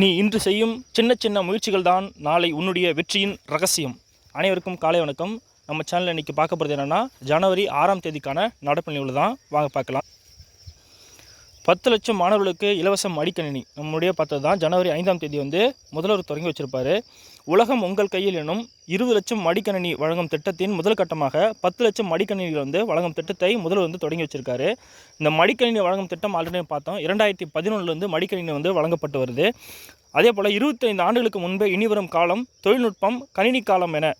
நீ இன்று செய்யும் சின்ன சின்ன முயற்சிகள் தான் நாளை உன்னுடைய வெற்றியின் ரகசியம். அனைவருக்கும் காலை வணக்கம். நம்ம சேனலில் இன்றைக்கி பார்க்க போகிறது என்னென்னா ஜனவரி ஆறாம் தேதிக்கான நடப்பு நிகழ்வு தான் வாங்க பார்க்கலாம். பத்து லட்சம் மாணவர்களுக்கு இலவச மடிக்கணினி. நம்முடைய பார்த்தது தான் ஜனவரி ஐந்தாம் தேதி வந்து முதல்வர் தொடங்கி வச்சிருப்பாரு. உலகம் உங்கள் கையில் எனும் இருபது லட்சம் மடிக்கணினி வழங்கும் திட்டத்தின் முதல் கட்டமாக பத்து லட்சம் மடிக்கணினிகள் வந்து வழங்கும் திட்டத்தை முதல்வர் வந்து தொடங்கி வச்சிருக்காரு. இந்த மடிக்கணினி வழங்கும் திட்டம் ஆல்ரெடி பார்த்தோம். இரண்டாயிரத்தி பதினொன்றுலேருந்து மடிக்கணினி வந்து வழங்கப்பட்டு வருது. அதே போல் இருபத்தைந்து ஆண்டுகளுக்கு முன்பே இனிவரும் காலம் தொழில்நுட்பம் கணினி காலம் என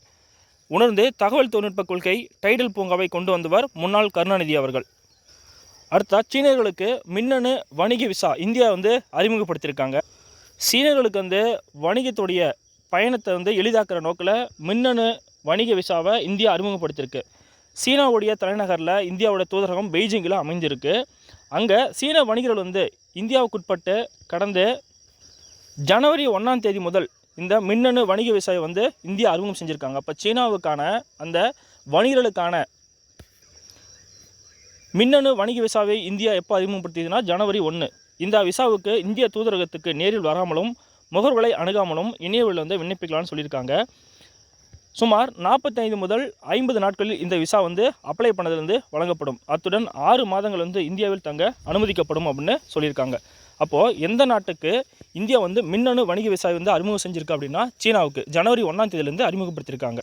உணர்ந்து தகவல் தொழில்நுட்ப கொள்கை டைடல் பூங்காவை கொண்டு வந்தவர் முன்னாள் கருணாநிதி அவர்கள். அடுத்தா சீனர்களுக்கு மின்னணு வணிக விசா இந்தியா வந்து அறிமுகப்படுத்தியிருக்காங்க. சீனர்களுக்கு வந்து வணிகத்துடைய பயணத்தை வந்து எளிதாக்குற நோக்கில் மின்னணு வணிக விசாவை இந்தியா அறிமுகப்படுத்தியிருக்கு. சீனாவுடைய தலைநகரில் இந்தியாவோட தூதரகம் பெய்ஜிங்கில் அமைஞ்சிருக்கு அங்கே சீன வணிகர்கள் வந்து இந்தியாவுக்குட்பட்டு கடந்த ஜனவரி ஒன்றாம் தேதி முதல் இந்த மின்னணு வணிக விசாவை வந்து இந்தியா அறிமுகம் செஞ்சுருக்காங்க. அப்போ சீனாவுக்கான அந்த வணிகர்களுக்கான மின்னணு வணிக விசாவை இந்தியா எப்போ அறிமுகப்படுத்தியதுன்னா ஜனவரி ஒன்று இந்த விசாவுக்கு இந்திய தூதரகத்துக்கு நேரில் வராமலும் முகர்வலை அணுகாமலும் இணையவழியில் வந்து விண்ணப்பிக்கலாம்னு சொல்லியிருக்காங்க. சுமார் நாற்பத்தைந்து முதல் ஐம்பது நாட்களில் இந்த விசா வந்து அப்ளை பண்ணதுலேருந்து வழங்கப்படும். அத்துடன் ஆறு மாதங்கள் வந்து இந்தியாவில் தங்க அனுமதிக்கப்படும் அப்படின்னு சொல்லியிருக்காங்க. அப்போது எந்த நாட்டுக்கு இந்தியா வந்து மின்னணு வணிக விசாவை வந்து அறிமுகம் செஞ்சிருக்கு அப்படின்னா சீனாவுக்கு ஜனவரி ஒன்றாம் தேதியிலேருந்து அறிமுகப்படுத்தியிருக்காங்க.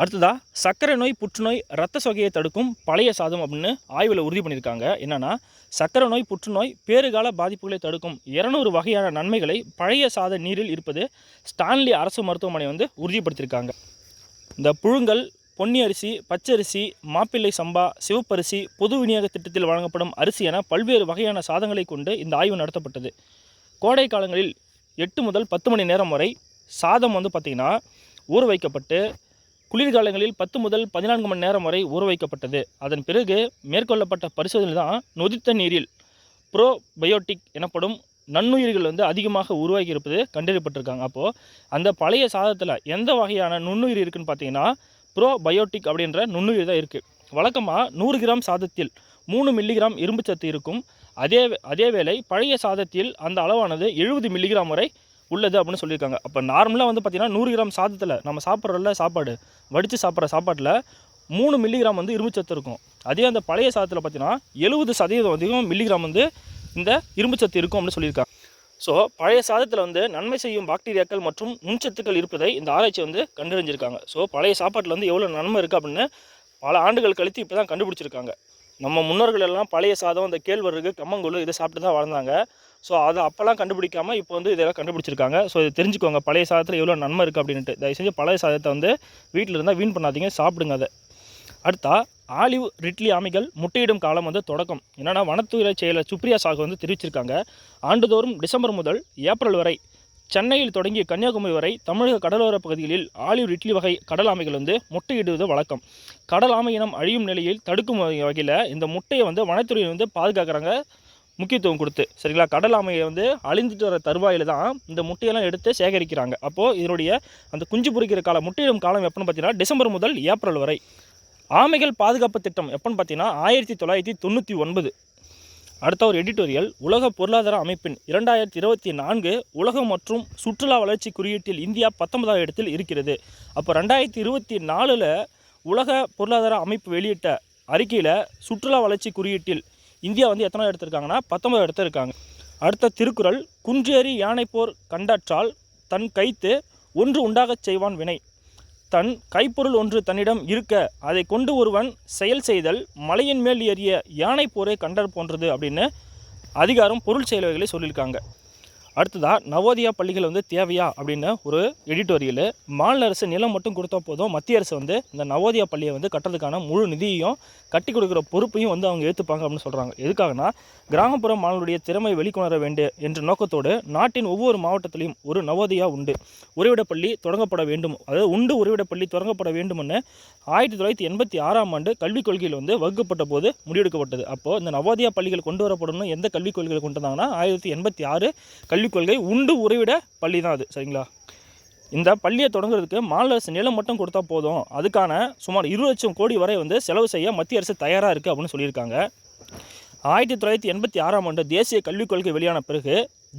அடுத்ததா சர்க்கரை நோய் புற்றுநோய் இரத்த சொகையை தடுக்கும் பழைய சாதம் அப்படின்னு ஆய்வில் உறுதி பண்ணியிருக்காங்க. என்னன்னா சர்க்கரை நோய் புற்றுநோய் பேறுகால பாதிப்புகளை தடுக்கும் இரநூறு வகையான நன்மைகளை பழைய சாத நீரில் இருப்பது ஸ்டான்லி அரசு மருத்துவமனை வந்து உறுதிப்படுத்தியிருக்காங்க. இந்த புழுங்கல் பொன்னி அரிசி பச்சரிசி மாப்பிள்ளை சம்பா சிவப்பரிசி பொது விநியோக திட்டத்தில் வழங்கப்படும் அரிசி என பல்வேறு வகையான சாதங்களை கொண்டு இந்த ஆய்வு நடத்தப்பட்டது. கோடை காலங்களில் எட்டு முதல் பத்து மணி நேரம் வரை சாதம் வந்து பார்த்திங்கன்னா ஊற வைக்கப்பட்டு குளிர்காலங்களில் பத்து முதல் பதினான்கு மணி நேரம் வரை ஊற வைக்கப்பட்டது. அதன் பிறகு மேற்கொள்ளப்பட்ட பரிசோதனை தான் நொதித்த நீரில் ப்ரோபயோட்டிக் எனப்படும் நன்னுயிர்கள் வந்து அதிகமாக உருவாகி இருப்பது கண்டறியப்பட்டிருக்காங்க. அப்போது அந்த பழைய சாதத்தில் எந்த வகையான நுண்ணுயிர் இருக்குன்னு பார்த்தீங்கன்னா ப்ரோபயோட்டிக் அப்படின்ற நுண்ணுயிர் தான் இருக்குது வழக்கமாக நூறு கிராம் சாதத்தில் மூணு மில்லிகிராம் இரும்புச்சத்து இருக்கும். அதே அதே வேளை பழைய சாதத்தில் அந்த அளவானது எழுபது மில்லிகிராம் வரை உள்ளது அப்படின்னு சொல்லியிருக்காங்க. அப்போ நார்மலாக வந்து பார்த்திங்கன்னா நூறு கிராம் சாதத்தில் நம்ம சாப்பிட்றல சாப்பாடு வடித்து சாப்பிட்ற சாப்பாட்டில் மூணு மில்லிகிராம் வந்து இரும்புச்சத்து இருக்கும். அதே அந்த பழைய சாதத்தில் பார்த்தீங்கன்னா எழுபது சதவீதம் அதிகம் மில்லிகிராம் வந்து இந்த இரும்புச்சத்து இருக்கும் அப்படின்னு சொல்லியிருக்காங்க. ஸோ பழைய சாதத்தில் வந்து நன்மை செய்யும் பாக்டீரியாக்கள் மற்றும் நுண்சத்துக்கள் இருப்பதை இந்த ஆராய்ச்சி வந்து கண்டறிஞ்சிருக்காங்க. ஸோ பழைய சாப்பாட்டில் வந்து எவ்வளோ நன்மை இருக்குது அப்படின்னு பல ஆண்டுகள் கழித்து இப்போ தான் கண்டுபிடிச்சிருக்காங்க. நம்ம முன்னோர்கள் எல்லாம் பழைய சாதம் இந்த கேழ்வரகு கம்மங்கூழ் இதை சாப்பிட்டு தான் வாழ்ந்தாங்க. ஸோ அதை அப்போல்லாம் கண்டுபிடிக்காமல் இப்போ வந்து இதெல்லாம் கண்டுபிடிச்சிருக்காங்க. ஸோ இதை தெரிஞ்சுக்கோங்க. பழைய சாதத்தில் எவ்வளோ நன்மை இருக்குது அப்படின்ட்டு தயவு செஞ்சு பழைய சாதத்தை வந்து வீட்டில் இருந்தால் வீண் பண்ணாதீங்க சாப்பிடுங்க அதை. அடுத்தா ஆலிவ் ரிட்லி ஆமைகள் முட்டையிடும் காலம் வந்து தொடக்கம். என்னென்னா வனத்துறை செயலர் சுப்ரியா சாகு வந்து தெரிவிச்சிருக்காங்க. ஆண்டுதோறும் டிசம்பர் முதல் ஏப்ரல் வரை சென்னையில் தொடங்கி கன்னியாகுமரி வரை தமிழக கடலோர பகுதிகளில் ஆலிவ் இட்லி வகை கடல் ஆமைகள் வந்து முட்டையிடுவது வழக்கம். கடல் ஆமை இனம் அழியும் நிலையில் தடுக்கும் வகையில் இந்த முட்டையை வந்து வனத்துறையில் வந்து பாதுகாக்கிறாங்க. முக்கியத்துவம் கொடுத்து. சரிங்களா? கடல் ஆமையை வந்து அழிந்துட்டு வர தருவாயில் தான் இந்த முட்டையெல்லாம் எடுத்து சேகரிக்கிறாங்க. அப்போது இதனுடைய அந்த குஞ்சு பொறிக்கிற காலம் முட்டையிடும் காலம் எப்போன்னு பார்த்தீங்கன்னா டிசம்பர் முதல் ஏப்ரல் வரை. ஆமைகள் பாதுகாப்பு திட்டம் எப்போன்னு பார்த்தீங்கன்னா ஆயிரத்தி தொள்ளாயிரத்தி தொண்ணூற்றி ஒன்பது. அடுத்த ஒரு எடிட்டோரியல் உலக பொருளாதார அமைப்பின் இரண்டாயிரத்தி இருபத்தி நான்கு உலகம் மற்றும் சுற்றுலா வளர்ச்சி குறியீட்டில் இந்தியா பத்தொன்பதாவது இடத்தில் இருக்கிறது. அப்போ ரெண்டாயிரத்தி இருபத்தி நாலில் உலக பொருளாதார அமைப்பு வெளியிட்ட அறிக்கையில் சுற்றுலா வளர்ச்சி குறியீட்டில் இந்தியா வந்து எத்தனை எடுத்திருக்காங்கன்னா பத்தொம்பது எடுத்திருக்காங்க. அடுத்த திருக்குறள் குன்றேறி யானைப்போர் கண்டாற்றால் தன் கைத்து ஒன்று உண்டாகச் செய்வான் வினை. தன் கைப்பொருள் ஒன்று தன்னிடம் இருக்க அதை கொண்டு ஒருவன் செயல் செய்தல் மலையின் மேல் ஏறிய யானை போரை கண்டற் போன்றது அப்படின்னு அதிகாரம் பொருள் செயல்களை சொல்லியிருக்காங்க. அடுத்ததாக நவோதயா பள்ளிகள் வந்து தேவையா அப்படின்னு ஒரு எடிட்டோரியல் மாநில அரசு நிலம் மட்டும் கொடுத்தா போதும். மத்திய அரசு வந்து இந்த நவோதயா பள்ளியை வந்து கட்டுறதுக்கான முழு நிதியையும் கட்டி கொடுக்குற பொறுப்பையும் வந்து அவங்க ஏற்றுப்பாங்க அப்படின்னு சொல்கிறாங்க எதுக்காகனா கிராமப்புற மாணவருடைய திறமை வெளிக்கொணர வேண்டும் என்ற நோக்கத்தோடு நாட்டின் ஒவ்வொரு மாவட்டத்திலையும் ஒரு நவோதயா உண்டு. உறைவிடப்பள்ளி தொடங்கப்பட வேண்டும். அதாவது உண்டு உறைவிடப்பள்ளி தொடங்கப்பட வேண்டும்னு ஆயிரத்தி தொள்ளாயிரத்தி எண்பத்தி ஆறாம் ஆண்டு கல்விக் கொள்கையில் வந்து வகுக்கப்பட்ட போது முடிவெடுக்கப்பட்டது. அப்போது இந்த நவோதயா பள்ளிகள் கொண்டு வரப்படணும் எந்த கல்விக் கொள்கையில் கொண்டு வந்தாங்கன்னா ஆயிரத்தி எண்பத்தி ஆறு கல்விக் கொள்கை உண்டு உறைவிட பள்ளி தான் அது சரிங்களா? இந்த பள்ளியை தொடங்குறதுக்கு மாநில அரசு நிலம் மட்டும் கொடுத்தா போதும். அதுக்கான சுமார் இரு லட்சம் கோடி வரை வந்து செலவு செய்ய மத்திய அரசு தயாராக இருக்குது அப்படின்னு சொல்லியிருக்காங்க. ஆயிரத்தி தொள்ளாயிரத்தி எண்பத்தி ஆறாம் ஆண்டு தேசிய கல்விக் கொள்கை வெளியான பிறகு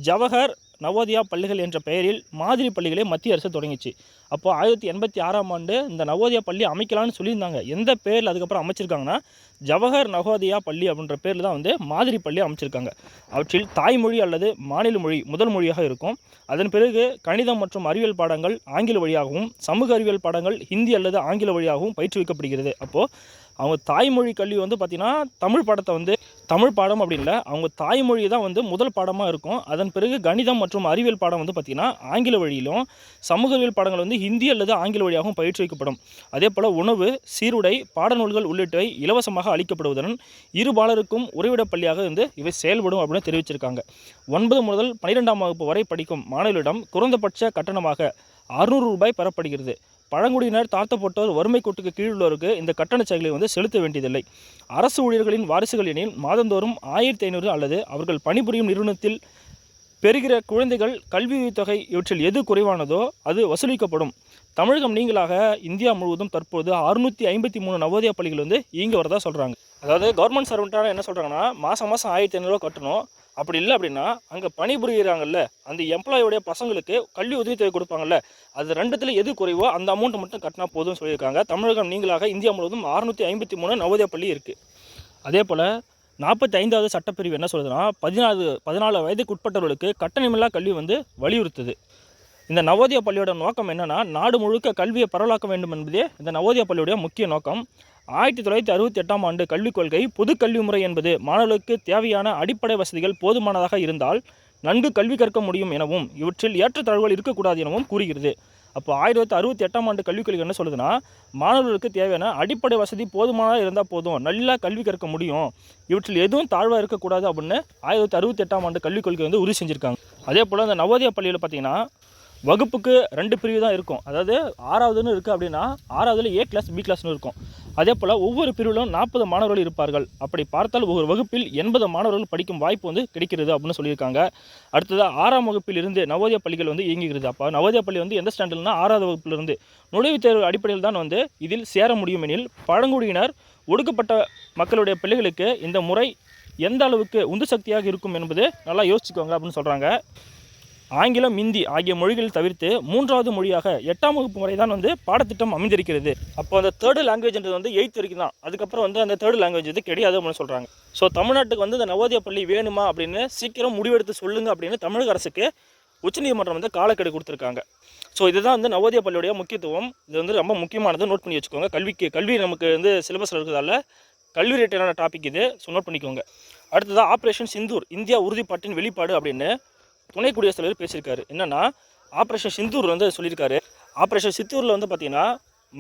ஜவஹர் நவோதயா பள்ளிகள் என்ற பெயரில் மாதிரி பள்ளிகளை மத்திய அரசு தொடங்கிச்சு. அப்போ ஆயிரத்தி எண்பத்தி ஆறாம் ஆண்டு இந்த நவோதயா பள்ளி அமைக்கலாம்னு சொல்லியிருந்தாங்க. எந்த பேரில் அதுக்கப்புறம் அமைச்சிருக்காங்கன்னா ஜவஹர் நவோதயா பள்ளி அப்படின்ற பேரில் தான் வந்து மாதிரி பள்ளி அமைச்சிருக்காங்க. அவற்றில் தாய்மொழி அல்லது மாநில மொழி முதல் மொழியாக இருக்கும். அதன் பிறகு கணிதம் மற்றும் அறிவியல் பாடங்கள் ஆங்கில வழியாகவும் சமூக அறிவியல் பாடங்கள் ஹிந்தி அல்லது ஆங்கில வழியாகவும் பயிற்றுவிக்கப்படுகிறது. அப்போது அவங்க தாய்மொழி கல்வி வந்து பார்த்திங்கன்னா தமிழ் பாடத்தை வந்து தமிழ் பாடம் அப்படி இல்லை அவங்க தாய்மொழி தான் வந்து முதல் பாடமாக இருக்கும். அதன் பிறகு கணிதம் மற்றும் அறிவியல் பாடம் வந்து பார்த்திங்கன்னா ஆங்கில வழியிலும் சமூகவியல் பாடங்கள் வந்து ஹிந்தி அல்லது ஆங்கில வழியாகவும் பயிற்றுவிக்கப்படும். அதே போல் உணவு சீருடை பாடநூல்கள் உள்ளிட்டவை இலவசமாக அளிக்கப்படுவதுடன் இரு பாலருக்கும் உறைவிட பள்ளியாக வந்து இவை செயல்படும் அப்படின்னு தெரிவிச்சிருக்காங்க. ஒன்பது முதல் பன்னிரெண்டாம் வகுப்பு வரை படிக்கும் மாணவர்களிடம் குறைந்தபட்ச கட்டணமாக அறுநூறு ரூபாய் பெறப்படுகிறது. பழங்குடியினர் தாழ்த்தப்பட்டோர் வறுமை கோட்டுக்கு கீழ் உள்ளவருக்கு இந்த கட்டணச் சலுகைகளை வந்து செலுத்த வேண்டியதில்லை. அரசு ஊழியர்களின் வாரிசுகள் எனில் மாதந்தோறும் ஆயிரத்தி ஐநூறு அல்லது அவர்கள் பணிபுரியும் நிறுவனத்தில் பெறுகிற குழந்தைகள் கல்வி தொகை இவற்றில் எது குறைவானதோ அது வசூலிக்கப்படும். தமிழகம் நீங்களாக இந்தியா முழுவதும் தற்போது அறுநூற்றி ஐம்பத்தி மூணு நவோதயா பள்ளிகள் வந்து இயங்கி வரதா சொல்கிறாங்க அதாவது கவர்மெண்ட் சர்வெண்ட்டான என்ன சொல்கிறாங்கன்னா மாதம் மாதம் ஆயிரத்தி ஐநூறுரூவா கட்டணும். அப்படி இல்லை அப்படின்னா அங்கே பணிபுரிகிறாங்கல்ல அந்த எம்ப்ளாயோடைய பசங்களுக்கு கல்வி உதவித்தொகை கொடுப்பாங்கல்ல அது ரெண்டுத்தில் எது குறைவோ அந்த அமௌண்ட் மட்டும் கட்டினா போதும்னு சொல்லியிருக்காங்க. தமிழகம் நீங்களாக இந்தியா முழுவதும் அறுநூற்றி ஐம்பத்தி மூணு நவோதய பள்ளி இருக்குது அதே போல் நாற்பத்தி ஐந்தாவது சட்டப்பிரிவு என்ன சொல்லுதுன்னா பதினாலு பதினாலு வயதுக்கு உட்பட்டவர்களுக்கு கட்டணமில்லா கல்வி வந்து வலியுறுத்துது. இந்த நவோதய பள்ளியோட நோக்கம் என்னென்னா நாடு முழுக்க கல்வியை பரவலாக்க வேண்டும் என்பதே இந்த நவோதய பள்ளியுடைய முக்கிய நோக்கம். ஆயிரத்தி தொள்ளாயிரத்தி அறுபத்தி எட்டாம் ஆண்டு கல்விக் கொள்கை பொது கல்வி முறை என்பது மாணவர்களுக்கு தேவையான அடிப்படை வசதிகள் போதுமானதாக இருந்தால் நன்கு கல்வி கற்க முடியும் எனவும் இவற்றில் ஏற்றத்தாழ்வுகள் இருக்கக்கூடாது எனவும் கூறுகிறது. அப்போ ஆயிரத்தி தொள்ளாயிரத்தி அறுபத்தி எட்டாம் ஆண்டு கல்விக் கொள்கை என்ன சொல்லுதுன்னா மாணவர்களுக்கு தேவையான அடிப்படை வசதி போதுமானதாக இருந்தால் போதும் நல்லா கல்வி கற்க முடியும் இவற்றில் எதுவும் தாழ்வாக இருக்கக்கூடாது அப்படின்னு ஆயிரத்தி தொள்ளாயிரத்தி அறுபத்தி எட்டாம் ஆண்டு கல்விக் கொள்கை வந்து உறுதி செஞ்சுருக்காங்க. அதே போல் இந்த நவோதயா பள்ளியில் பார்த்தீங்கன்னா வகுப்புக்கு ரெண்டு பிரிவு தான் இருக்கும். அதாவது ஆறாவதுன்னு இருக்குது அப்படின்னா ஆறாவதுல ஏ கிளாஸ் பி கிளாஸ்னு இருக்கும். அதே போல் ஒவ்வொரு பிரிவிலும் நாற்பது மாணவர்கள் இருப்பார்கள். அப்படி பார்த்தால் ஒவ்வொரு வகுப்பில் எண்பது மாணவர்கள் படிக்கும் வாய்ப்பு வந்து கிடைக்கிறது அப்படின்னு சொல்லியிருக்காங்க. அடுத்ததாக ஆறாம் வகுப்பில் இருந்து நவோதய பள்ளிகள் வந்து இயங்குகிறது. அப்போ நவோதய பள்ளி வந்து எந்த ஸ்டாண்டர்ட்னா ஆறாவது வகுப்பிலிருந்து நுழைவுத் தேர்வு அடிப்படையில் தான் வந்து இதில் சேர முடியும் எனில் பழங்குடியினர் ஒடுக்கப்பட்ட மக்களுடைய பிள்ளைகளுக்கு இந்த முறை எந்த அளவுக்கு உந்து சக்தியாக இருக்கும் என்பது நல்லா யோசிச்சுக்கோங்க அப்படின்னு சொல்கிறாங்க ஆங்கிலம் இந்தி ஆகிய மொழிகள் தவிர்த்து மூன்றாவது மொழியாக எட்டாம் வகுப்பு முறை தான் வந்து பாடத்திட்டம் அமைந்திருக்கிறது. அப்போ அந்த தேர்டு லாங்குவேஜ்ன்றது வந்து எயித் வரைக்கும் தான். அதுக்கப்புறம் வந்து அந்த தேர்டு லாங்குவேஜ் வந்து கிடையாது அப்படின்னு சொல்கிறாங்க ஸோ தமிழ்நாட்டுக்கு வந்து இந்த நவோதய பள்ளி வேணுமா அப்படின்னு சீக்கிரம் முடிவெடுத்து சொல்லுங்க அப்படின்னு தமிழக அரசுக்கு உச்சநீதிமன்றம் வந்து காலக்கெடு கொடுத்துருக்காங்க. ஸோ இதுதான் வந்து நவோதய பள்ளியுடைய முக்கியத்துவம். இது வந்து ரொம்ப முக்கியமானது நோட் பண்ணி வச்சுக்கோங்க. கல்விக்கு கல்வி நமக்கு வந்து சிலபஸில் இருக்கிறதால கல்வி ரிலேட்டடான டாபிக் இது. ஸோ நோட் பண்ணிக்கோங்க. அடுத்ததாக ஆப்ரேஷன் சிந்தூர் இந்தியா உறுதிப்பாட்டின் வெளிப்பாடு அப்படின்னு துணை குடியரசுத் தலைவர் பேசியிருக்காரு. என்னென்னா ஆப்ரேஷன் சிந்தூர் வந்து சொல்லியிருக்காரு. ஆப்ரேஷன் சித்தூரில் வந்து பார்த்தீங்கன்னா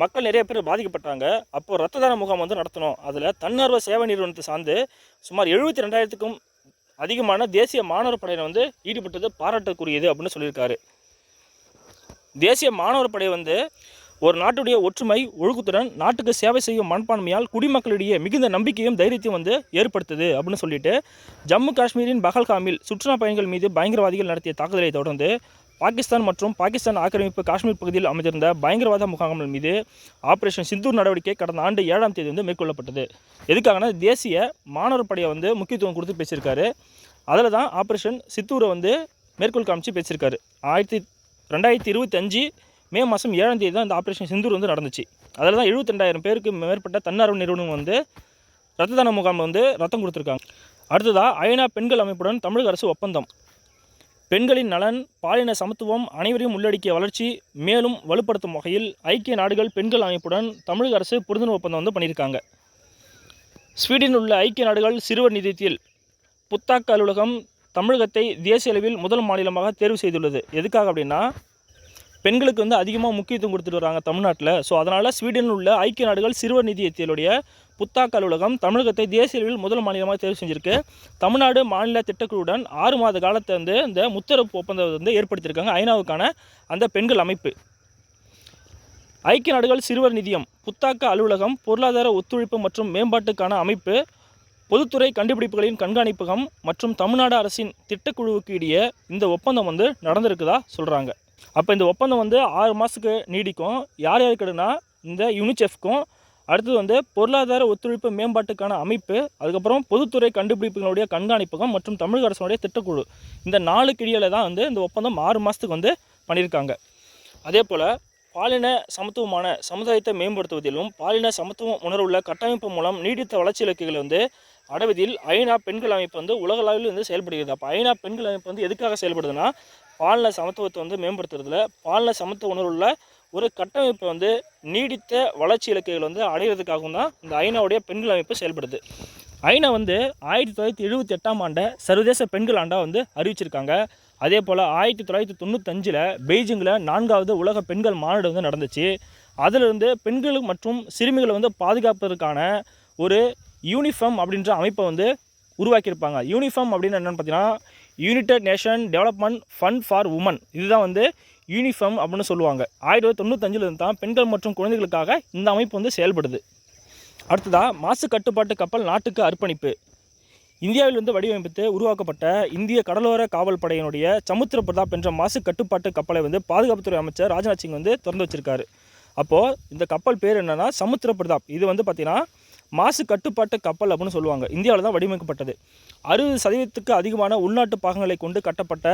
மக்கள் நிறைய பேர் பாதிக்கப்பட்டாங்க. அப்போது ரத்த தான முகாம் வந்து நடத்தணும். அதில் தன்னார்வ சேவை நிறுவனத்தை சார்ந்து சுமார் எழுபத்தி ரெண்டாயிரத்துக்கும் அதிகமான தேசிய மாணவர் படையினர் வந்து ஈடுபட்டது பாராட்டக்கூடியது அப்படின்னு சொல்லியிருக்காரு. தேசிய மாணவர் படை வந்து ஒரு நாட்டுடைய ஒற்றுமை ஒழுக்கத்துடன் நாட்டுக்கு சேவை செய்யும் மனப்பான்மையால் குடிமக்களிடையே மிகுந்த நம்பிக்கையும் தைரியத்தையும் வந்து ஏற்படுத்துது அப்படின்னு சொல்லிட்டு ஜம்மு காஷ்மீரின் பகல்காமில் சுற்றுலா பயணிகள் மீது பயங்கரவாதிகள் நடத்திய தாக்குதலை தொடர்ந்து பாகிஸ்தான் மற்றும் பாகிஸ்தான் ஆக்கிரமிப்பு காஷ்மீர் பகுதியில் அமைந்திருந்த பயங்கரவாத முகாம்கள் மீது ஆபரேஷன் சிந்தூர் நடவடிக்கை கடந்த ஆண்டு ஏழாம் தேதி வந்து மேற்கொள்ளப்பட்டது. எதுக்காகனா தேசிய மாணவர் படையை வந்து முக்கியத்துவம் கொடுத்து பேசியிருக்காரு. அதில் தான் ஆப்ரேஷன் சித்தூரை வந்து மேற்கோள் காமிச்சு பேசியிருக்காரு. ஆயிரத்தி ரெண்டாயிரத்தி இருபத்தஞ்சு மே மாதம் ஏழாம் தேதி தான் இந்த ஆப்ரேஷன் சிந்தூர் வந்து நடந்துச்சு. அதில் தான் எழுபத்தெண்டாயிரம் பேருக்கு மேற்பட்ட தன்னார்வ நிறுவனம் வந்து ரத்த தான முகாம் வந்து ரத்தம் கொடுத்துருக்காங்க. அடுத்ததாக ஐநா பெண்கள் அமைப்புடன் தமிழக அரசு ஒப்பந்தம். பெண்களின் நலன் பாலின சமத்துவம் அனைவரையும் உள்ளடக்கிய வளர்ச்சி மேலும் வலுப்படுத்தும் வகையில் ஐக்கிய நாடுகள் பெண்கள் அமைப்புடன் தமிழக அரசு புரிந்துணர்வு ஒப்பந்தம் வந்து பண்ணியிருக்காங்க. ஸ்வீடனில் உள்ள ஐக்கிய நாடுகள் சிறுவர் நிதியத்தில் புத்தாக்க அலுவலகம் தமிழகத்தை தேசிய அளவில் முதல் மாநிலமாக தேர்வு செய்துள்ளது. எதுக்காக அப்படின்னா பெண்களுக்கு வந்து அதிகமாக முக்கியத்துவம் கொடுத்துட்டு வராங்க தமிழ்நாட்டில். ஸோ அதனால் ஸ்வீடனில் உள்ள ஐக்கிய நாடுகள் சிறுவர் நிதியத்தினுடைய புத்தாக்க அலுவலகம் தமிழகத்தை தேசிய அளவில் முதல் மாநிலமாக தேர்வு செஞ்சிருக்கு. தமிழ்நாடு மாநில திட்டக்குழுவுடன் ஆறு மாத காலத்தை வந்து இந்த முத்தரப்பு ஒப்பந்தம் வந்து ஏற்படுத்தியிருக்காங்க. ஐநாவுக்கான அந்த பெண்கள் அமைப்பு. ஐக்கிய நாடுகள் சிறுவர் நிதியம் புத்தாக்க அலுவலகம் பொருளாதார ஒத்துழைப்பு மற்றும் மேம்பாட்டுக்கான அமைப்பு பொதுத்துறை கண்டுபிடிப்புகளின் கண்காணிப்பகம் மற்றும் தமிழ்நாடு அரசின் திட்டக்குழுவுக்கு இடையே இந்த ஒப்பந்தம் வந்து நடந்திருக்குதா சொல்கிறாங்க அப்போ இந்த ஒப்பந்தம் வந்து ஆறு மாதத்துக்கு நீடிக்கும். யார் யாருக்குன்னா இந்த யூனிசெஃப்க்கும் அடுத்தது வந்து பொருளாதார ஒத்துழைப்பு மேம்பாட்டுக்கான அமைப்பு அதுக்கப்புறம் பொதுத்துறை கண்டுபிடிப்புகளுடைய கண்காணிப்பகம் மற்றும் தமிழக அரசனுடைய திட்டக்குழு. இந்த நாலு கிழியில் தான் வந்து இந்த ஒப்பந்தம் ஆறு மாதத்துக்கு வந்து பண்ணியிருக்காங்க. அதே போல் பாலின சமத்துவமான சமுதாயத்தை மேம்படுத்துவதிலும் பாலின சமத்துவம் உணர்வுள்ள கட்டமைப்பு மூலம் நீடித்த வளர்ச்சி இலக்குகளை வந்து அடைவதில் ஐநா பெண்கள் அமைப்பு வந்து உலகளவில் வந்து செயல்படுகிறது. அப்போ ஐநா பெண்கள் அமைப்பு வந்து எதுக்காக செயல்படுதுன்னா பாலின சமத்துவத்தை வந்து மேம்படுத்துறதுல பாலின சமத்துவ உணர்வுள்ள ஒரு கட்டமைப்பை வந்து நீடித்த வளர்ச்சி இலக்குகள் வந்து அடையிறதுக்காகவும் தான் இந்த ஐநாவுடைய பெண்கள் அமைப்பு செயல்படுது. ஐநா வந்து ஆயிரத்தி தொள்ளாயிரத்தி எழுபத்தி எட்டாம் ஆண்டை சர்வதேச பெண்கள் ஆண்டாக வந்து அறிவிச்சிருக்காங்க. அதே போல் ஆயிரத்தி தொள்ளாயிரத்தி தொண்ணூத்தஞ்சில் பெய்ஜிங்கில் நான்காவது உலக பெண்கள் மாநாடு வந்து நடந்துச்சு. அதிலிருந்து பெண்கள் மற்றும் சிறுமிகளை வந்து பாதுகாப்பதற்கான ஒரு யூனிஃபார்ம் அப்படின்ற அமைப்பை வந்து உருவாக்கியிருப்பாங்க. யூனிஃபார்ம் அப்படின்னு என்னென்னு பார்த்தீங்கன்னா united nation development fund for women இதுதான் வந்து யூனிஃபார்ம் அப்படின்னு சொல்லுவாங்க. ஆயிரத்தி தொள்ளாயிரத்தி தொண்ணூத்தஞ்சில் இருந்து தான் பெண்கள் மற்றும் குழந்தைகளுக்காக இந்த அமைப்பு வந்து செயல்படுது. அடுத்ததாக மாசு கட்டுப்பாட்டு கப்பல் நாட்டுக்கு அர்ப்பணிப்பு. இந்தியாவிலிருந்து வடிவமைத்து உருவாக்கப்பட்ட இந்திய கடலோர காவல் படையினுடைய சமுத்திர பிரதாப் என்ற மாசு கட்டுப்பாட்டு கப்பலை வந்து பாதுகாப்புத்துறை அமைச்சர் ராஜ்நாத் சிங் வந்து திறந்து வச்சிருக்காரு. அப்போது இந்த கப்பல் பேர் என்னன்னா சமுத்திர பிரதாப். இது வந்து பார்த்திங்கன்னா மாசு கட்டுப்பாட்டு கப்பல் அப்படின்னு சொல்லுவாங்க. இந்தியாவில் தான் வடிவமைக்கப்பட்டது. அறுபது சதவீதத்துக்கு அதிகமான உள்நாட்டு பாகங்களை கொண்டு கட்டப்பட்ட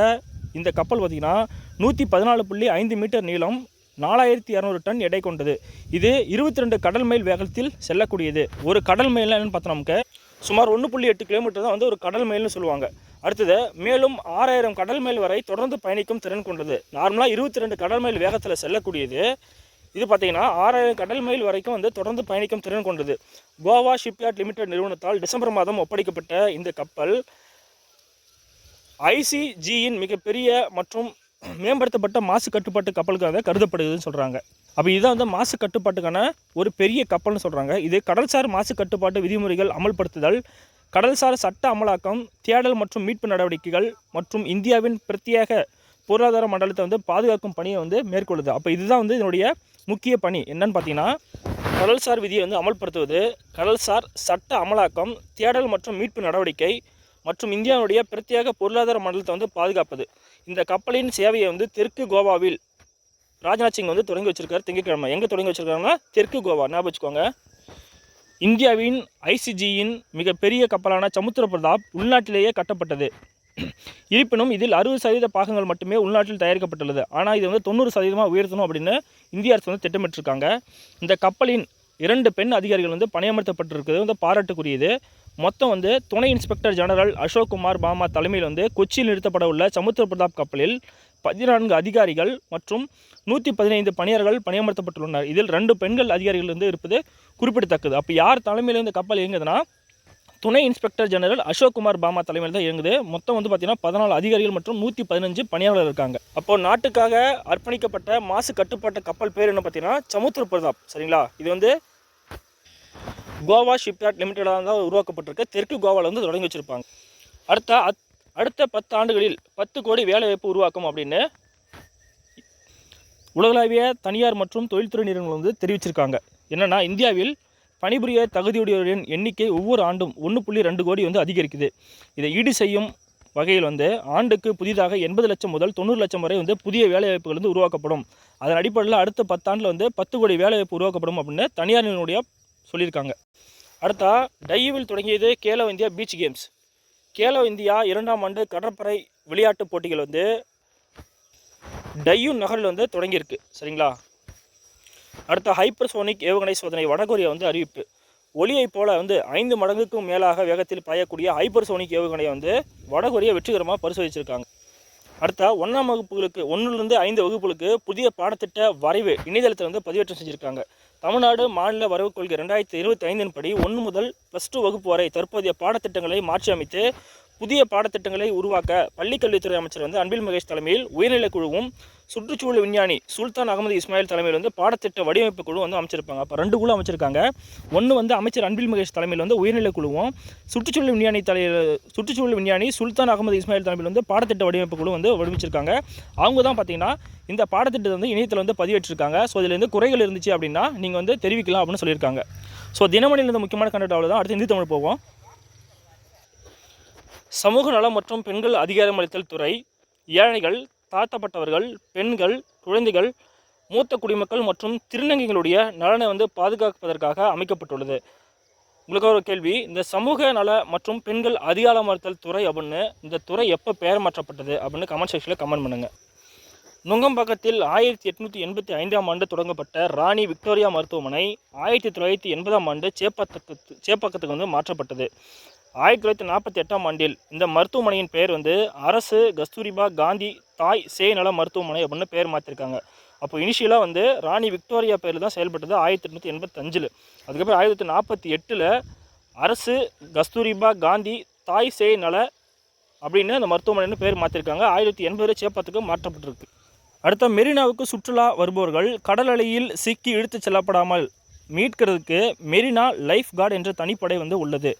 இந்த கப்பல் பார்த்திங்கன்னா நூற்றி பதினாலு புள்ளி ஐந்து மீட்டர் நீளம் நாலாயிரத்தி இரநூறு டன் எடை கொண்டது. இது இருபத்தி ரெண்டு கடல் மைல் வேகத்தில் செல்லக்கூடியது. ஒரு கடல் மைல் என்னென்னு பார்த்தோம் நமக்கு. சுமார் ஒன்று புள்ளி எட்டு கிலோமீட்டர் தான் வந்து ஒரு கடல் மைல்னு சொல்லுவாங்க. அடுத்தது மேலும் ஆறாயிரம் கடல் மைல் வரை தொடர்ந்து பயணிக்கும் திறன் கொண்டது. நார்மலாக இருபத்தி ரெண்டு கடல் மைல் வேகத்தில் செல்லக்கூடியது. இது பார்த்தீங்கன்னா ஆறாயிரம் கடல் மைல் வரைக்கும் வந்து தொடர்ந்து பயணிக்கும் திறன் கொண்டது. கோவா ஷிப்யார்ட் லிமிடெட் நிறுவனத்தால் டிசம்பர் மாதம் ஒப்படைக்கப்பட்ட இந்த கப்பல் ஐசிஜியின் மிகப்பெரிய மற்றும் மேம்படுத்தப்பட்ட மாசு கட்டுப்பாட்டு கப்பலுக்காக கருதப்படுதுன்னு சொல்கிறாங்க அப்போ இதுதான் வந்து மாசு கட்டுப்பாட்டுக்கான ஒரு பெரிய கப்பல்னு சொல்கிறாங்க இது கடல்சார் மாசு கட்டுப்பாட்டு விதிமுறைகள் அமல்படுத்துதல் கடல்சார் சட்ட அமலாக்கம் தேடல் மற்றும் மீட்பு நடவடிக்கைகள் மற்றும் இந்தியாவின் பிரத்யேக பொருளாதார மண்டலத்தை வந்து பாதுகாக்கும் பணியை வந்து மேற்கொள்ளுது. அப்போ இதுதான் வந்து இதனுடைய முக்கிய பணி என்னன்னு பார்த்தீங்கன்னா கடல்சார் விதியை வந்து அமல்படுத்துவது கடல்சார் சட்ட அமலாக்கம் தேடல் மற்றும் மீட்பு நடவடிக்கை மற்றும் இந்தியாவுடைய பிரத்யேக பொருளாதார மண்டலத்தை வந்து பாதுகாப்பது. இந்த கப்பலின் சேவையை வந்து தெற்கு கோவாவில் ராஜ்நாத் சிங் வந்து தொடங்கி வச்சிருக்காரு திங்கட்கிழமை. எங்கே தொடங்கி வச்சிருக்காங்கன்னா தெற்கு கோவா. ஞாபகம் வச்சுக்கோங்க. இந்தியாவின் ஐசிஜியின் மிகப்பெரிய கப்பலான சமுத்திர பிரதாப் உள்நாட்டிலேயே கட்டப்பட்டது. இருப்பினும் இதில் அறுபது சதவீத பாகங்கள் மட்டுமே உள்நாட்டில் தயாரிக்கப்பட்டுள்ளது. ஆனால் இது வந்து தொண்ணூறு சதவீதமாக உயர்த்தணும் அப்படின்னு இந்திய அரசு வந்து திட்டமிட்டிருக்காங்க. இந்த கப்பலின் இரண்டு பெண் அதிகாரிகள் வந்து பணியமர்த்தப்பட்டிருக்கிறது. வந்து பாராட்டுக்குரியது. மொத்தம் வந்து துணை இன்ஸ்பெக்டர் ஜெனரல் அசோக் குமார் பாமா தலைமையில் வந்து கொச்சியில் நிறுத்தப்பட உள்ள சமுத்திர பிரதாப் கப்பலில் பதினான்கு அதிகாரிகள் மற்றும் நூற்றி பதினைந்து பணியாளர்கள் பணியமர்த்தப்பட்டுள்ளனர். இதில் ரெண்டு பெண்கள் அதிகாரிகள் வந்து இருப்பது குறிப்பிடத்தக்கது. அப்போ யார் தலைமையில் இந்த கப்பல் இயங்குதுன்னா துணை இன்ஸ்பெக்டர் ஜெனரல் அசோக் குமார் பாமா தலைமையில் தான் இயங்குது. மொத்தம் வந்து பார்த்தீங்கன்னா பதினாலு அதிகாரிகள் மற்றும் நூற்றி பதினஞ்சு பணியாளர்கள் இருக்காங்க. அப்போ நாட்டுக்காக அர்ப்பணிக்கப்பட்ட மாசு கட்டுப்பாட்டு கப்பல் பேர் என்ன பார்த்தீங்கன்னா சமுத்திர பிரதாப். சரிங்களா? இது வந்து கோவா ஷிப்யார்ட் லிமிடெடாக தான் உருவாக்கப்பட்டிருக்கு. தெற்கு கோவாவில் வந்து தொடங்கி வச்சுருப்பாங்க. அடுத்த அத் அடுத்த பத்து ஆண்டுகளில் பத்து கோடி வேலைவாய்ப்பு உருவாக்கும் அப்படின்னு உலகளாவிய தனியார் மற்றும் தொழில்துறை நிறுவனங்கள் வந்து தெரிவிச்சிருக்காங்க. என்னென்னா இந்தியாவில் பணிபுரிய தகுதியுடையோரின் எண்ணிக்கை ஒவ்வொரு ஆண்டும் ஒன்று புள்ளி ரெண்டு கோடி வந்து அதிகரிக்குது. இதை ஈடு செய்யும் வகையில் வந்து ஆண்டுக்கு புதிதாக எண்பது லட்சம் முதல் தொண்ணூறு லட்சம் வரை வந்து புதிய வேலைவாய்ப்புகள் வந்து உருவாக்கப்படும். அதன் அடிப்படையில் அடுத்த பத்தாண்டில் வந்து பத்து கோடி வேலைவாய்ப்பு உருவாக்கப்படும் அப்படின்னு தனியாரினுடைய சொல்லியிருக்காங்க. அடுத்தா டையூவில் தொடங்கியது Khelo India beach games. Khelo India இரண்டாம் ஆண்டு கடற்படை விளையாட்டுப் போட்டிகள் வந்து டையூ நகரில் வந்து தொடங்கியிருக்கு. சரிங்களா? அடுத்த ஹைப்பர்சோனிக் ஏவுகணை சோதனை வடகொரியா வந்து அறிவிப்பு. ஒளியைப் போல வந்து ஐந்து மடங்குக்கும் மேலாக வேகத்தில் பாயக்கூடிய ஹைப்பர்சோனிக் ஏவுகணையை வந்து வடகொரியா வெற்றிகரமாக பரிசோதிச்சிருக்காங்க. அடுத்த ஒன்றாம் வகுப்புகளுக்கு ஒன்றுலேருந்து ஐந்து வகுப்புகளுக்கு புதிய பாடத்திட்ட வரைவு இணையதளத்தில் வந்து பதிவேற்றம் செஞ்சுருக்காங்க. தமிழ்நாடு மாநில வரவு கொள்கை ரெண்டாயிரத்தி இருபத்தி ஐந்தின் படி ஒன்று முதல் ப்ளஸ் டூ வகுப்பு வரை தற்போதைய பாடத்திட்டங்களை மாற்றி அமைத்து புதிய பாடத்திட்டங்களை உருவாக்க பள்ளிக்கல்வித்துறை அமைச்சர் வந்து அன்பில் மகேஷ் தலைமையில் உயர்நிலை குழுவும் சுற்றுச்சூழல் விஞ்ஞானி சுல்தான் அகமது இஸ்மாயில் தலைமையில் வந்து பாடத்திட்ட வடிவமைப்பு குழு வந்து அமைச்சிருப்பாங்க. அப்போ ரெண்டு குழு அமைச்சிருக்காங்க. ஒன்று வந்து அமைச்சர் அன்பில் மகேஷ் தலைமையில் வந்து உயர்நிலை குழுவும் சுற்றுச்சூழல் விஞ்ஞானி தலை சுற்றுச்சூழல் விஞ்ஞானி சுல்தான் அகமது இஸ்மாயில் தலைமையில் வந்து பாடத்திட்ட வடிவமைப்பு குழு வந்து வடிவமைச்சிருக்காங்க. அவங்க தான் பார்த்தீங்கன்னா இந்த பாடத்திட்டத்தை வந்து இணையத்தில் வந்து பதிவேற்றிருக்காங்க. ஸோ இதில் இருந்து குறைகள் இருந்துச்சு அப்படின்னா நீங்கள் வந்து தெரிவிக்கலாம் அப்படின்னு சொல்லியிருக்காங்க. ஸோ தினமணியில் இருந்து முக்கியமான கண்டக்ட் அவ்வளோ தான் அடுத்து இந்தி தமிழ் போவோம். சமூக நலம் மற்றும் பெண்கள் அதிகாரமளித்தல் துறை ஏழைகள் தாழ்த்தப்பட்டவர்கள் பெண்கள் குழந்தைகள் மூத்த குடிமக்கள் மற்றும் திருநங்கைகளுடைய நலனை வந்து பாதுகாப்பதற்காக அமைக்கப்பட்டுள்ளது. உங்களுக்கு ஒரு கேள்வி இந்த சமூக நல மற்றும் பெண்கள் அதிகாரமளித்தல் துறை அப்படின்னு இந்த துறை எப்போ பெயர் மாற்றப்பட்டது அப்படின்னு கமெண்ட் செக்ஷனில் கமெண்ட் பண்ணுங்கள் நுங்கம்பாக்கத்தில் ஆயிரத்தி எட்நூற்றி எண்பத்தி ஐந்தாம் ஆண்டு தொடங்கப்பட்ட ராணி விக்டோரியா மருத்துவமனை ஆயிரத்தி தொள்ளாயிரத்தி எண்பதாம் ஆண்டு சேப்பாக்கத்துக்கு சேப்பாக்கத்துக்கு வந்து மாற்றப்பட்டது. ஆயிரத்தி தொள்ளாயிரத்தி நாற்பத்தி எட்டாம் ஆண்டில் இந்த மருத்துவமனையின் பெயர் வந்து அரசு கஸ்தூரிபா காந்தி தாய் சேநல மருத்துவமனை அப்படின்னு பேர் மாற்றிருக்காங்க அப்போ இனிஷியலாக வந்து ராணி விக்டோரியா பேரில் தான் செயல்பட்டது ஆயிரத்தி எட்நூற்றி எண்பத்தஞ்சில் அதுக்கப்புறம் ஆயிரத்தி தொள்ளாயிரத்தி நாற்பத்தி எட்டில் அரசு கஸ்தூரிபா காந்தி தாய் சேய் நல அப்படின்னு அந்த மருத்துவமனைன்னு பேர் மாற்றிருக்காங்க ஆயிரத்தி எண்பதில் சேப்பாத்துக்கு மாற்றப்பட்டிருக்கு. அடுத்த மெரினாவுக்கு சுற்றுலா வருபவர்கள் கடல் அலையில் சிக்கி இழுத்துச் செல்லப்படாமல் மீட்கிறதுக்கு மெரினா லைஃப் கார்டு என்ற தனிப்படை வந்து உள்ளது.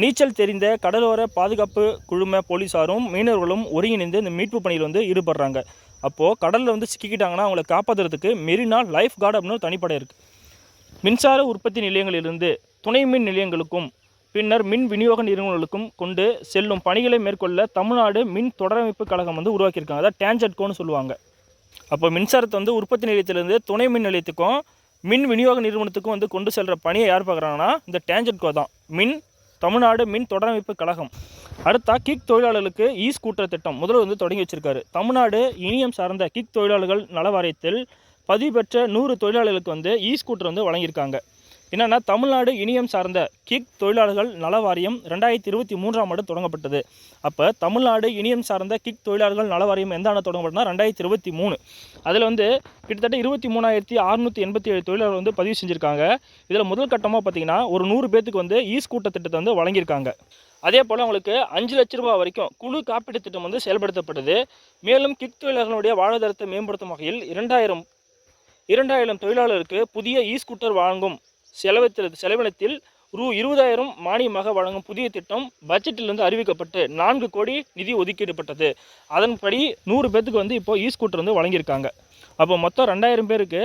நீச்சல் தெரிந்த கடலோர பாதுகாப்பு குழும போலீஸாரும் மீனவர்களும் ஒருங்கிணைந்து இந்த மீட்பு பணியில் வந்து ஈடுபடுறாங்க. அப்போது கடலில் வந்து சிக்கிக்கிட்டாங்கன்னா அவங்கள காப்பாற்றுறதுக்கு மெரினா லைஃப் கார்டு அப்படின்னு ஒரு தனிப்படை இருக்குது மின்சார உற்பத்தி நிலையங்களிலிருந்து துணை மின் நிலையங்களுக்கும் பின்னர் மின் விநியோக நிறுவனங்களுக்கும் கொண்டு செல்லும் பணிகளை மேற்கொள்ள தமிழ்நாடு மின் தொடரமைப்பு கழகம் வந்து உருவாக்கியிருக்காங்க. அதாவது டேஞ்சட்கோன்னு சொல்லுவாங்க. அப்போ மின்சாரத்தை வந்து உற்பத்தி நிலையத்திலிருந்து துணை மின் நிலையத்துக்கும் மின் விநியோக நிறுவனத்துக்கும் வந்து கொண்டு செல்கிற பணியை யார் பார்க்குறாங்கன்னா இந்த டேஞ்சட்கோ தான். மின் தமிழ்நாடு மின் தொடரமைப்பு கழகம். அடுத்தா கிக் தொழிலாளர்களுக்கு இ ஸ்கூட்டர் திட்டம். முதல்வர் வந்து தொடங்கி வச்சிருக்காரு. தமிழ்நாடு இனியம் சார்ந்த கிக் தொழிலாளர்கள் நல வாரியத்தில் பதிவு பெற்ற நூறு தொழிலாளர்களுக்கு வந்து இ ஸ்கூட்டர் வந்து வழங்கியிருக்காங்க. என்னென்னா தமிழ்நாடு இனியம் சார்ந்த கிக் தொழிலாளர்கள் நல வாரியம் ரெண்டாயிரத்தி இருபத்தி மூன்றாம் ஆண்டு தொடங்கப்பட்டது. அப்போ தமிழ்நாடு இனியம் சார்ந்த கிக் தொழிலாளர்கள் நல வாரியம் எந்த ஆண்டு தொடங்கப்பட்டனா ரெண்டாயிரத்தி இருபத்தி மூணு. அதில் வந்து கிட்டத்தட்ட இருபத்தி மூணாயிரத்தி அறுநூற்றி எண்பத்தி ஏழு தொழிலாளர்கள் வந்து பதிவு செஞ்சுருக்காங்க. இதில் முதல் கட்டமாக பார்த்தீங்கன்னா ஒரு நூறு பேத்துக்கு வந்து இ ஸ்கூட்டர் திட்டத்தை வந்து வழங்கியிருக்காங்க. அதே போல் அவங்களுக்கு அஞ்சு லட்ச ரூபாய் வரைக்கும் குழு காப்பீட்டு திட்டம் வந்து செயல்படுத்தப்படுது மேலும் கிக் தொழிலாளர்களுடைய வாழ்வாதாரத்தை மேம்படுத்தும் வகையில் இரண்டாயிரம் இரண்டாயிரம் தொழிலாளருக்கு புதிய இ ஸ்கூட்டர் வழங்கும் செலவத்தில் செலவினத்தில் ரூ இருபதாயிரம் மானியமாக வழங்கும் புதிய திட்டம் பட்ஜெட்டிலிருந்து அறிவிக்கப்பட்டு நான்கு கோடி நிதி ஒதுக்கீடுப்பட்டது அதன்படி நூறு பேத்துக்கு வந்து இப்போ இ ஸ்கூட்டர் வந்து வழங்கியிருக்காங்க. அப்போ மொத்தம் ரெண்டாயிரம் பேருக்கு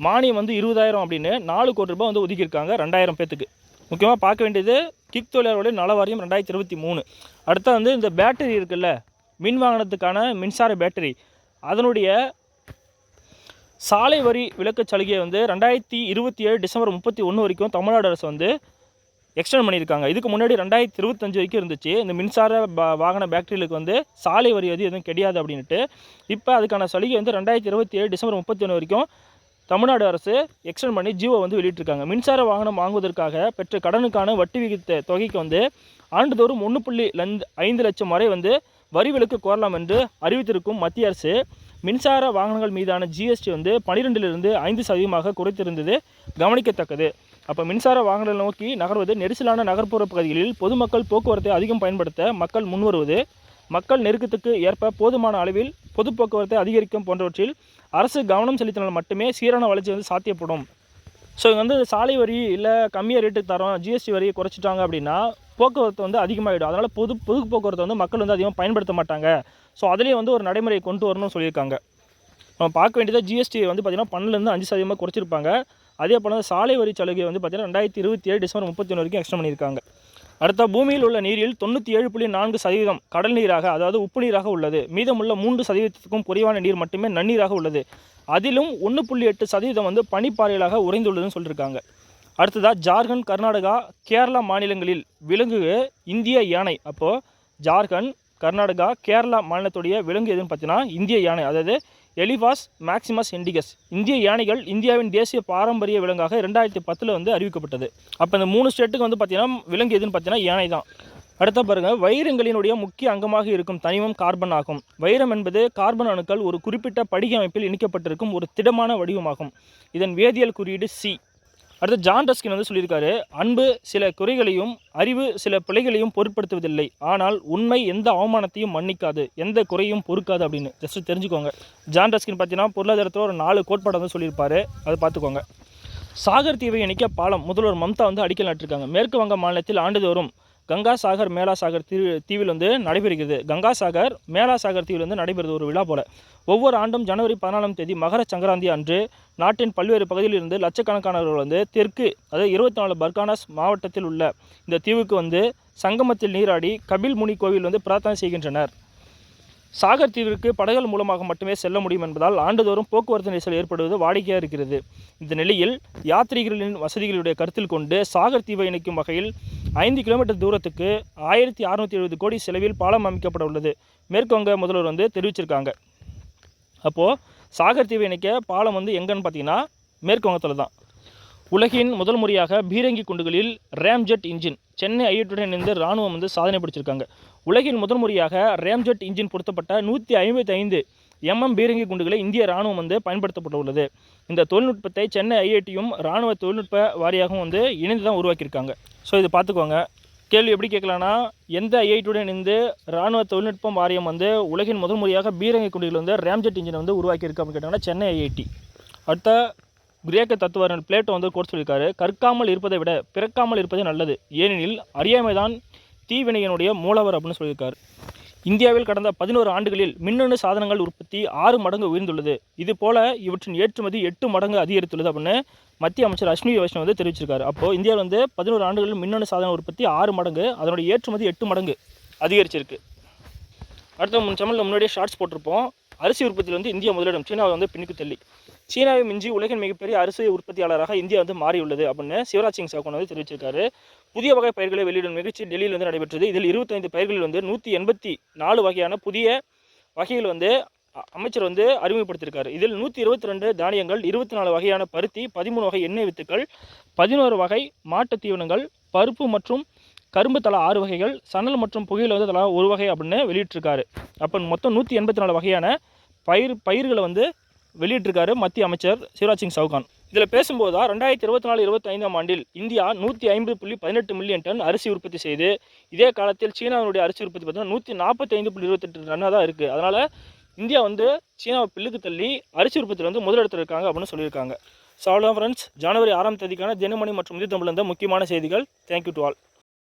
மானியம் வந்து இருபதாயிரம் அப்படின்னு நாலு கோடி ரூபாய் வந்து ஒதுக்கியிருக்காங்க ரெண்டாயிரம் பேத்துக்கு. முக்கியமாக பார்க்க வேண்டியது கிக் தொழிலாளர்களுடைய நல வாரியம் ரெண்டாயிரத்தி இருபத்தி மூணு. அடுத்த வந்து இந்த பேட்டரி இருக்குல்ல மின் வாகனத்துக்கான மின்சார பேட்டரி. அதனுடைய சாலை வரி விலக்குச் சலுகையை வந்து ரெண்டாயிரத்தி இருபத்தி ஏழு டிசம்பர் முப்பத்தி ஒன்று வரைக்கும் தமிழ்நாடு அரசு வந்து எக்ஸ்டெண்ட் பண்ணியிருக்காங்க. இதுக்கு முன்னாடி ரெண்டாயிரத்தி இருபத்தஞ்சு வரைக்கும் இருந்துச்சு. இந்த மின்சார வாகன பேட்டரிகளுக்கு வந்து சாலை வரி அது எதுவும் கிடையாது அப்படின்ட்டு இப்போ அதுக்கான சலுகை வந்து ரெண்டாயிரத்தி இருபத்தி ஏழு டிசம்பர் முப்பத்தி ஒன்று வரைக்கும் தமிழ்நாடு அரசு எக்ஸ்டெண்ட் பண்ணி ஜியோ வந்து வெளியிட்டிருக்காங்க. மின்சார வாகனம் வாங்குவதற்காக பெற்ற கடனுக்கான வட்டி விகித தொகைக்கு வந்து ஆண்டுதோறும் ஒன்று புள்ளி லஞ்ச ஐந்து லட்சம் வரை வந்து வரி விலக்கு கோரலாம் என்று அறிவித்திருக்கும் மத்திய அரசு. மின்சார வாகனங்கள் மீதான ஜிஎஸ்டி வந்து பனிரெண்டிலிருந்து ஐந்து சதவீதமாக குறைத்திருந்தது. கவனிக்கத்தக்கது. அப்போ மின்சார வாகனங்களை நோக்கி நகர்வது நெரிசலான நகர்ப்புற பகுதிகளில் பொதுமக்கள் போக்குவரத்தை அதிகம் பயன்படுத்த மக்கள் முன்வருவது மக்கள் நெருக்கத்துக்கு ஏற்ப போதுமான அளவில் பொது போக்குவரத்தை அதிகரிக்கும் போன்றவற்றில் அரசு கவனம் செலுத்தினால் மட்டுமே சீரான வளர்ச்சி வந்து சாத்தியப்படும். ஸோ இங்கே வந்து சாலை வரி இல்லை கம்மியாக ரேட்டுக்கு தரோம் ஜிஎஸ்டி வரியை குறைச்சிட்டாங்க அப்படின்னா போக்குவரத்து வந்து அதிகமாகிடும் அதனால் பொது பொது போக்குவரத்தை வந்து மக்கள் வந்து அதிகமாக பயன்படுத்த மாட்டாங்க. ஸோ அதுலேயும் வந்து ஒரு நடைமுறையை கொண்டு வரணும்னு சொல்லியிருக்காங்க. நம்ம பார்க்க வேண்டியதாக ஜிஎஸ்டி வந்து பார்த்திங்கன்னா பன்னெண்டுலேருந்து அஞ்சு சதவீதமாக குறைச்சிருப்பாங்க. அதே போல் வந்து சாலை வரி சலுகை வந்து பார்த்திங்கன்னா ரெண்டாயிரத்தி இருபத்தி ஏழு டிசம்பர் முப்பத்தி ஒன்று வரைக்கும் எக்ஸ்டெண்ட் பண்ணியிருக்காங்க. அடுத்த பூமியில் உள்ள நீரில் தொண்ணூற்றி ஏழு புள்ளி நான்கு சதவீதம் கடல் நீராக அதாவது உப்பு நீராக உள்ளது. மீதமுள்ள மூன்று சதவீதத்துக்கும் குறைவான நீர் மட்டுமே நன்னீராக உள்ளது. அதிலும் ஒன்று புள்ளி எட்டு சதவீதம் வந்து பனிப்பாறைகளாக உறைந்துள்ளதுன்னு சொல்லியிருக்காங்க. அடுத்ததாக ஜார்க்கண்ட் கர்நாடகா கேரளா மாநிலங்களில் விலங்கு இந்திய யானை. அப்போது ஜார்க்கண்ட் கர்நாடகா கேரளா மாநிலத்துடைய விலங்கு எதுன்னு பார்த்தீங்கன்னா இந்திய யானை. அதாவது எலிபாஸ் மேக்சிமஸ் இண்டிகஸ் இந்திய யானைகள் இந்தியாவின் தேசிய பாரம்பரிய விலங்காக ரெண்டாயிரத்தி பத்தில் வந்து அறிவிக்கப்பட்டது. அப்போ இந்த மூணு ஸ்டேட்டுக்கு வந்து பார்த்தீங்கன்னா விலங்கு எதுன்னு பார்த்தீங்கன்னா யானை தான். அடுத்த பாருங்க வைரங்களினுடைய முக்கிய அங்கமாக இருக்கும் தனிமம் கார்பன் ஆகும். வைரம் என்பது கார்பன் அணுக்கள் ஒரு குறிப்பிட்ட படிக அமைப்பில் இணைக்கப்பட்டிருக்கும் ஒரு திடமான வடிவமாகும். இதன் வேதியியல் குறியீடு சி அடுத்து ஜான் டஸ்கின் வந்து சொல்லியிருக்காரு அன்பு சில குறைகளையும் அறிவு சில பிழைகளையும் பொருட்படுத்துவதில்லை. ஆனால் உண்மை எந்த அவமானத்தையும் மன்னிக்காது எந்த குறையும் பொறுக்காது அப்படின்னு. ஜஸ்ட் தெரிஞ்சுக்கோங்க. ஜான் டஸ்கின் பார்த்தீங்கன்னா பொருளாதாரத்தில் ஒரு நாலு கோட்பாடு வந்து சொல்லியிருப்பாரு. அதை பார்த்துக்கோங்க. சாகர் தீவை இணைக்க பாலம் முதல்வர் மம்தா வந்து அடிக்கல் நட்டிருக்காங்க மேற்கு வங்க மாநிலத்தில் ஆண்டுதோறும் கங்கா சாகர் மேலா சாகர் தீ தீவில் வந்து நடைபெறுகிறது. கங்கா சாகர் மேலா சாகர் தீவில் வந்து நடைபெறுது ஒரு விழா போல. ஒவ்வொரு ஆண்டும் ஜனவரி பதினாலாம் தேதி மகர சங்கராந்தி அன்று நாட்டின் பல்வேறு பகுதியிலிருந்து லட்சக்கணக்கானவர்கள் வந்து தெற்கு அதாவது இருபத்தி நாலு பர்கானாஸ் மாவட்டத்தில் உள்ள இந்த தீவுக்கு வந்து சங்கமத்தில் நீராடி கபில் முனி கோவில் வந்து பிரார்த்தனை செய்கின்றனர். சாகர் தீவிற்கு படகுகள் மூலமாக மட்டுமே செல்ல முடியும் என்பதால் ஆண்டுதோறும் போக்குவரத்து நெரிசல் ஏற்படுவது வாடிக்கையாக இருக்கிறது. இந்த நிலையில் யாத்ரீகர்களின் வசதிகளுடைய கருத்தில் கொண்டு சாகர் தீவை இணைக்கும் வகையில் ஐந்து கிலோமீட்டர் தூரத்துக்கு ஆயிரத்தி அறுநூற்றி எழுபது கோடி செலவில் பாலம் அமைக்கப்பட உள்ளது. மேற்குவங்க முதல்வர் வந்து தெரிவிச்சிருக்காங்க. அப்போது சாகர் தீவை இணைக்க பாலம் வந்து எங்கன்னு பார்த்தீங்கன்னா மேற்குவங்கத்தில் தான். உலகின் முதல் முறையாக பீரங்கி குண்டுகளில் ரேம்ஜெட் இன்ஜின் சென்னை ஐயட்டுடன் இணைந்து ராணுவம் வந்து சாதனை பிடிச்சிருக்காங்க. உலகின் முதல் முறையாக ரேம்ஜெட் இன்ஜின் பொருத்தப்பட்ட நூற்றி ஐம்பத்தி ஐந்து எம்எம் பீரங்கி குண்டுகளை இந்திய ராணுவம் வந்து பயன்படுத்தப்பட்டுள்ளது. இந்த தொழில்நுட்பத்தை சென்னை ஐஐடியும் ராணுவ தொழில்நுட்ப வாரியாகவும் வந்து இணைந்து தான் உருவாக்கியிருக்காங்க. ஸோ இது பார்த்துக்கோங்க. கேள்வி எப்படி கேட்கலான்னா எந்த ஐஐடியுடன் இணைந்து ராணுவ தொழில்நுட்பம் வாரியம் வந்து உலகின் முதல் முறையாக பீரங்கி குண்டுகள் வந்து ரேம்ஜெட் இன்ஜினை வந்து உருவாக்கியிருக்கு அப்படின்னு கேட்டாங்கன்னா சென்னை ஐஐடி. அடுத்த கிரேக்க தத்துவர்கள் பிளேட்டோ வந்து கோட் சொல்லியிருக்காரு. கற்காமல் இருப்பதை விட பிறக்காமல் இருப்பதே நல்லது. ஏனெனில் அறியாமைதான் தீவினையினுடைய மூலவர் அப்படின்னு சொல்லியிருக்கார். இந்தியாவில் கடந்த பதினோரு ஆண்டுகளில் மின்னணு சாதனங்கள் உற்பத்தி ஆறு மடங்கு உயர்ந்துள்ளது. இது போல இவற்றின் ஏற்றுமதி எட்டு மடங்கு அதிகரித்துள்ளது அப்படின்னு மத்திய அமைச்சர் அஸ்வினி வைஷ்ணவ் வந்து தெரிவிச்சிருக்காரு. அப்போது இந்தியாவில் வந்து பதினோரு ஆண்டுகளில் மின்னணு சாதன உற்பத்தி ஆறு மடங்கு அதனுடைய ஏற்றுமதி எட்டு மடங்கு அதிகரிச்சிருக்கு. அடுத்த முன் தமிழில் முன்னாடியே ஷார்ட்ஸ் போட்டிருப்போம். அரிசி உற்பத்தியில் வந்து இந்தியா முதலிடம் சீனாவை வந்து பின்னுக்கு தள்ளி. சீனாவை மிஞ்சி உலகின் மிகப்பெரிய அரிசி உற்பத்தியாளராக இந்தியா வந்து மாறியுள்ளது அப்படின்னு சிவராஜ் சிங் சவுகான் வந்து தெரிவிச்சிருக்காரு. புதிய வகை பயிர்களை வெளியிடும் நிகழ்ச்சி டெல்லியில் வந்து நடைபெற்றது. இதில் இருபத்தைந்து பயிர்களில் வந்து நூற்றி எண்பத்தி நாலு வகையான புதிய வகைகள் வந்து அமைச்சர் வந்து அறிமுகப்படுத்தியிருக்காரு இதில் நூற்றி இருபத்தி ரெண்டு தானியங்கள் இருபத்தி நாலு வகையான பருத்தி பதிமூணு வகை எண்ணெய் வித்துக்கள் பதினோரு வகை மாட்டுத் தீவனங்கள் பருப்பு மற்றும் கரும்பு தலா ஆறு வகைகள் சணல் மற்றும் புகையில வந்து தலா ஒரு வகை அப்படின்னு வெளியிட்டிருக்காரு. அப்போ மொத்தம் நூற்றி எண்பத்தி நாலு வகையான பயிர் பயிர்களை வந்து வெளியிட்டிருக்காரு மத்திய அமைச்சர் சிவராஜ் சிங் சவுகான். இதில் பேசும்போது தான் ரெண்டாயிரத்தி இருபத்தி நாலு இருபத்தி ஐந்தாம் ஆண்டில் இந்தியா நூற்றி ஐம்பது புள்ளி பதினெட்டு மில்லியன் டன் அரிசி உற்பத்தி செய்து இதே காலத்தில் சீனாவினுடைய அரிசி உற்பத்தி பார்த்தீங்கன்னா நூற்றி நாற்பத்தி ஐந்து புள்ளி இருபத்தெட்டு டன்னாக தான் இருக்குது அதனால் இந்தியா வந்து சீனாவை பில்லுக்கு தள்ளி அரிசி உற்பத்தியில் வந்து முதலிடத்தில் இருக்காங்க அப்படின்னு சொல்லியிருக்காங்க. ஸோ அவ்வளோ ஃப்ரெண்ட்ஸ் ஜனவரி ஆறாம் தேதிக்கான தினமணி மற்றும் இது இருந்த முக்கியமான செய்திகள். Thank you to all